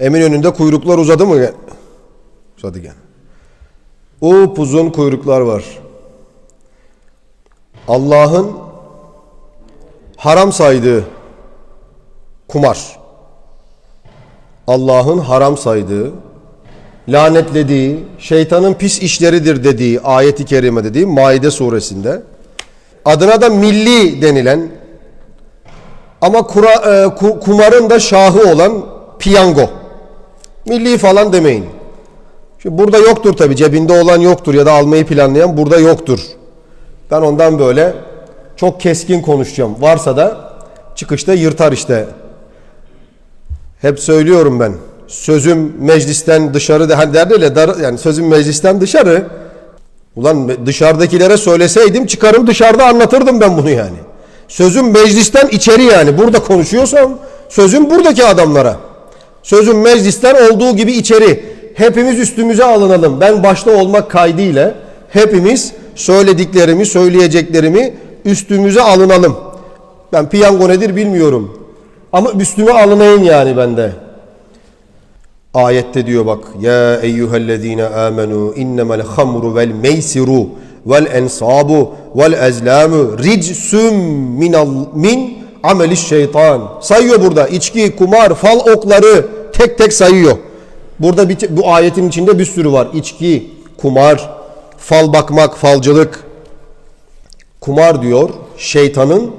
Eminönü'nde kuyruklar uzadı mı? Uzadı gene. Upuzun kuyruklar var. Allah'ın haram saydığı kumar. Allah'ın haram saydığı, lanetlediği, şeytanın pis işleridir dediği ayeti kerime dediği Maide suresinde adına da milli denilen ama kura, e, ku- kumarın da şahı olan piyango. Milli falan demeyin. Şimdi burada yoktur tabi cebinde olan yoktur ya da almayı planlayan burada yoktur. Ben ondan böyle çok keskin konuşacağım. Varsa da çıkışta yırtar işte. Hep söylüyorum ben. Sözüm meclisten dışarı de hani derler ya dar, yani sözüm meclisten dışarı. Ulan dışarıdakilere söyleseydim çıkarım dışarıda anlatırdım ben bunu yani. Sözüm meclisten içeri yani. Burada konuşuyorsam sözüm buradaki adamlara. Sözüm meclisten olduğu gibi içeri. Hepimiz üstümüze alınalım. Ben başta olmak kaydıyla hepimiz söylediklerimi, söyleyeceklerimi üstümüze alınalım. Ben piyango nedir bilmiyorum. Ama üstüme alınayım yani bende. Ayette diyor bak ya eyyühellezine amenu innemel hamru vel meysiru vel ensabu vel ezlamu ricsüm min ameliş şeytan. Sayıyor burada içki, kumar, fal okları tek tek sayıyor. Burada bir, bu ayetin içinde bir sürü var. İçki, kumar, fal bakmak, falcılık. Kumar diyor şeytanın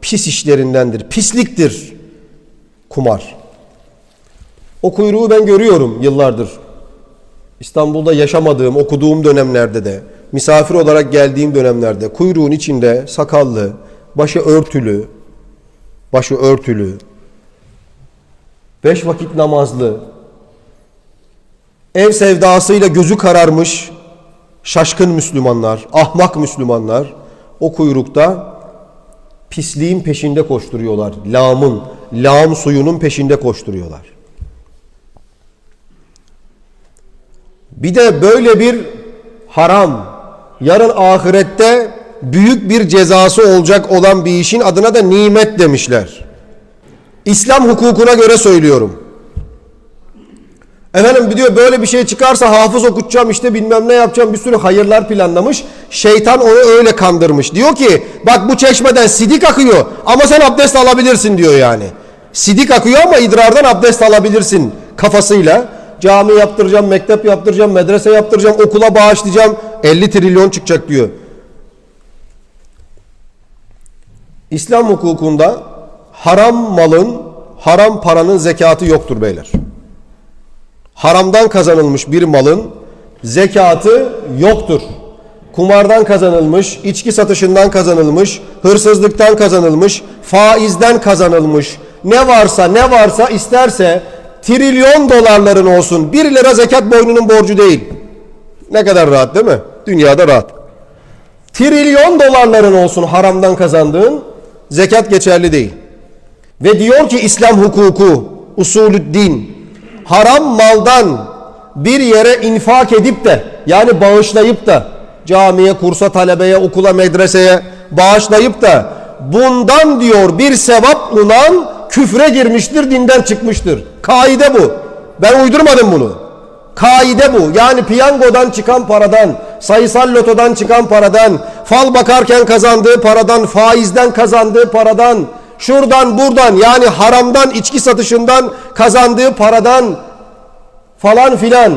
pis işlerindendir. Pisliktir kumar. O kuyruğu ben görüyorum yıllardır. İstanbul'da yaşamadığım, okuduğum dönemlerde de, misafir olarak geldiğim dönemlerde kuyruğun içinde sakallı, başı örtülü, başı örtülü, beş vakit namazlı, ev sevdasıyla gözü kararmış şaşkın Müslümanlar, ahmak Müslümanlar o kuyrukta pisliğin peşinde koşturuyorlar. Lağımın, lağım suyunun peşinde koşturuyorlar. Bir de böyle bir haram, yarın ahirette büyük bir cezası olacak olan bir işin adına da nimet demişler. İslam hukukuna göre söylüyorum. Efendim diyor böyle bir şey çıkarsa hafız okutacağım işte bilmem ne yapacağım bir sürü hayırlar planlamış. Şeytan onu öyle kandırmış. Diyor ki bak bu çeşmeden sidik akıyor ama sen abdest alabilirsin diyor yani. Sidik akıyor ama idrardan abdest alabilirsin kafasıyla. Cami yaptıracağım, mektep yaptıracağım, medrese yaptıracağım, okula bağışlayacağım. 50 trilyon çıkacak diyor. İslam hukukunda haram malın, haram paranın zekatı yoktur beyler haramdan kazanılmış bir malın zekatı yoktur. Kumardan kazanılmış, içki satışından kazanılmış, hırsızlıktan kazanılmış, faizden kazanılmış, ne varsa ne varsa isterse trilyon dolarların olsun. Bir lira zekat boynunun borcu değil. Ne kadar rahat değil mi? Dünyada rahat. Trilyon dolarların olsun haramdan kazandığın zekat geçerli değil. Ve diyor ki İslam hukuku, usulü din, haram maldan bir yere infak edip de yani bağışlayıp da camiye, kursa, talebeye, okula, medreseye bağışlayıp da bundan diyor bir sevap ulan küfre girmiştir, dinden çıkmıştır. Kaide bu. Ben uydurmadım bunu. Kaide bu. Yani piyangodan çıkan paradan, sayısal lotodan çıkan paradan, fal bakarken kazandığı paradan, faizden kazandığı paradan, şuradan buradan yani haramdan, içki satışından kazandığı paradan falan filan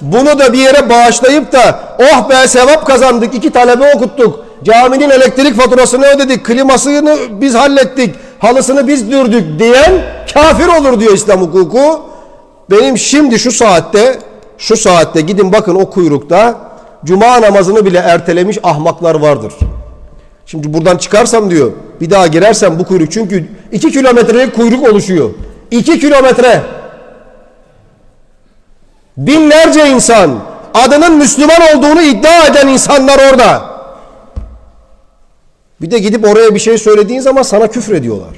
bunu da bir yere bağışlayıp da oh be sevap kazandık, iki talebe okuttuk, caminin elektrik faturasını ödedik, klimasını biz hallettik, halısını biz dürdük diyen kafir olur diyor İslam hukuku. Benim şimdi şu saatte şu saatte gidin bakın o kuyrukta cuma namazını bile ertelemiş ahmaklar vardır. Şimdi buradan çıkarsam diyor bir daha girersem bu kuyruk çünkü iki kilometrelik kuyruk oluşuyor. İki kilometre. Binlerce insan adının Müslüman olduğunu iddia eden insanlar orada. Bir de gidip oraya bir şey söylediğin zaman sana küfür ediyorlar.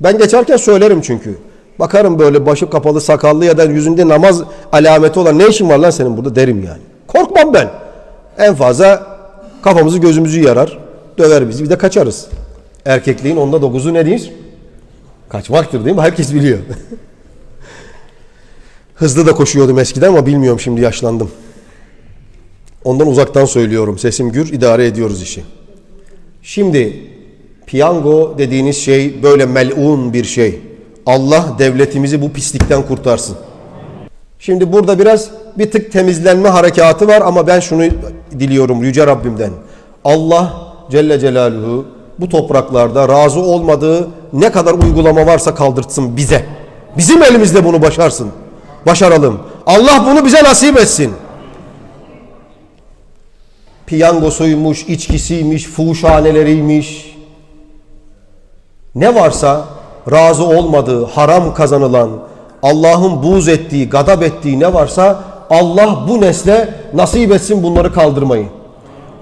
Ben geçerken söylerim çünkü. Bakarım böyle başı kapalı sakallı ya da yüzünde namaz alameti olan ne işin var lan senin burada derim yani. Korkmam ben. En fazla kafamızı gözümüzü yarar. Döver bizi bir de kaçarız. Erkekliğin onda dokuzu nedir? Kaçmaktır değil mi? Herkes biliyor. Hızlı da koşuyordum eskiden ama bilmiyorum şimdi yaşlandım. Ondan uzaktan söylüyorum. Sesim gür, idare ediyoruz işi. Şimdi piyango dediğiniz şey böyle melun bir şey. Allah devletimizi bu pislikten kurtarsın. Şimdi burada biraz bir tık temizlenme harekatı var ama ben şunu diliyorum Yüce Rabbimden. Allah Celle Celaluhu bu topraklarda razı olmadığı ne kadar uygulama varsa kaldırtsın bize. Bizim elimizde bunu başarsın. Başaralım. Allah bunu bize nasip etsin. Piyangosuymuş, içkisiymiş, fuhuşhaneleriymiş. Ne varsa razı olmadığı, haram kazanılan, Allah'ın buğz ettiği, gadap ettiği ne varsa Allah bu nesle nasip etsin bunları kaldırmayı.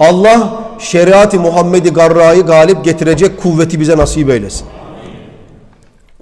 Allah şeriat-ı Muhammed'i garrayı galip getirecek kuvveti bize nasip eylesin.